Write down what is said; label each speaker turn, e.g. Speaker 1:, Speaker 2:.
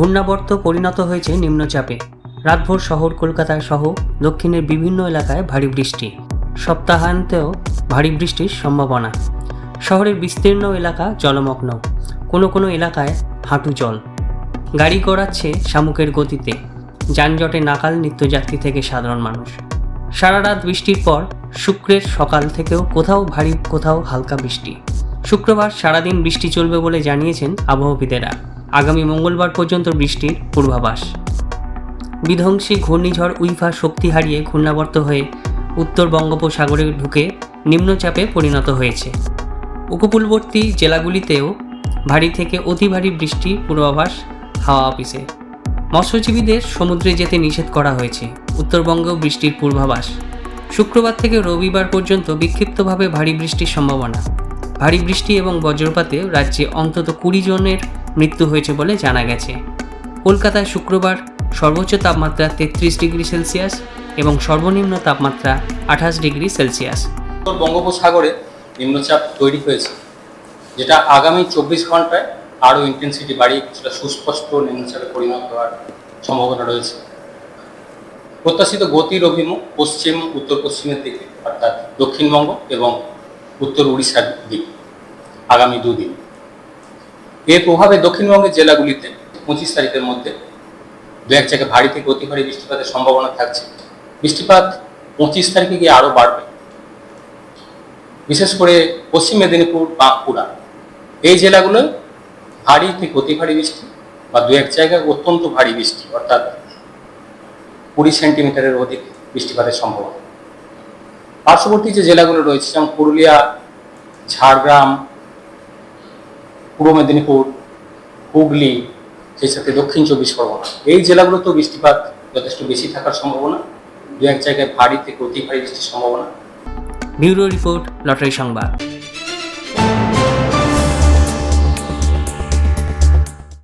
Speaker 1: ঘূর্ণাবর্ত পরিণত হয়েছে নিম্নচাপে। রাতভর শহর কলকাতা সহ দক্ষিণের বিভিন্ন এলাকায় ভারী বৃষ্টি। সপ্তাহান্তেও ভারী বৃষ্টির সম্ভাবনা। শহরের বিস্তীর্ণ এলাকা জলমগ্ন। কোনো কোনো এলাকায় হাঁটু জল। গাড়ি গড়াচ্ছে শামুকের গতিতে। যানজটে নাকাল নিত্যযাত্রী থেকে সাধারণ মানুষ। সারা রাত বৃষ্টির পর শুক্রের সকাল থেকেও কোথাও ভারী, কোথাও হালকা বৃষ্টি। শুক্রবার সারাদিন বৃষ্টি চলবে বলে জানিয়েছেন আবহবিদেরা। আগামী মঙ্গলবার পর্যন্ত বৃষ্টির পূর্বাভাস। বিধ্বংসী ঘূর্ণিঝড় উইফা শক্তি হারিয়ে ঘূর্ণাবর্ত হয়ে উত্তর বঙ্গোপসাগরে ঢুকে নিম্নচাপে পরিণত হয়েছে। উপকূলবর্তী জেলাগুলিতেও ভারী থেকে অতি ভারী বৃষ্টি পূর্বাভাস হাওয়া অফিসে। মৎস্যজীবীদের সমুদ্রে যেতে নিষেধ করা হয়েছে। উত্তরবঙ্গেও বৃষ্টির পূর্বাভাস। শুক্রবার থেকে রবিবার পর্যন্ত বিক্ষিপ্তভাবে ভারী বৃষ্টির সম্ভাবনা। ভারী বৃষ্টি এবং বজ্রপাতে রাজ্যে অন্তত কুড়ি জনের মৃত্যু হয়েছে বলে জানা গেছে। কলকাতায় শুক্রবার সর্বোচ্চ তাপমাত্রা তেত্রিশ ডিগ্রি সেলসিয়াস এবং সর্বনিম্ন তাপমাত্রা আঠাশ ডিগ্রি সেলসিয়াস।
Speaker 2: বঙ্গোপসাগরে নিম্নচাপ তৈরি হয়েছে, যেটা আগামী চব্বিশ ঘন্টায় আরও ইন্টেন্সিটি বাড়িয়ে কিছুটা সুস্পষ্ট নিম্নচাপে পরিণত হওয়ার সম্ভাবনা রয়েছে। প্রত্যাশিত গতির অভিমুখ পশ্চিম উত্তর পশ্চিমের দিকে, অর্থাৎ দক্ষিণবঙ্গ এবং উত্তর উড়িষ্যার দিকে আগামী দুদিন। এর প্রভাবে দক্ষিণবঙ্গের জেলাগুলিতে পঁচিশ তারিখের মধ্যে দু এক জায়গায় ভারী থেকে অতি ভারী বৃষ্টিপাতের সম্ভাবনা থাকছে। বৃষ্টিপাত পঁচিশ তারিখে গিয়ে আরও বাড়বে। বিশেষ করে পশ্চিম মেদিনীপুর বাঁকুড়া। এই জেলাগুলোয় ভারী থেকে অতি ভারী বৃষ্টি বা দু এক জায়গায় অত্যন্ত ভারী বৃষ্টি, অর্থাৎ কুড়ি সেন্টিমিটারের অধিক বৃষ্টিপাতের সম্ভাবনা। পার্শ্ববর্তী যে জেলাগুলো রয়েছে, যেমন পুরুলিয়া, ঝাড়গ্রাম পূর্ব মেদিনীপুর, হুগলি, সেই সাথে দক্ষিণ চব্বিশ পরগনা। এই জেলাগুলোতেও বৃষ্টিপাত যথেষ্ট বেশি থাকার সম্ভাবনা। দু এক জায়গায় ভারী থেকে অতি ভারী বৃষ্টির সম্ভাবনা।
Speaker 1: ব্যুরো রিপোর্ট, লটারি সংবাদ।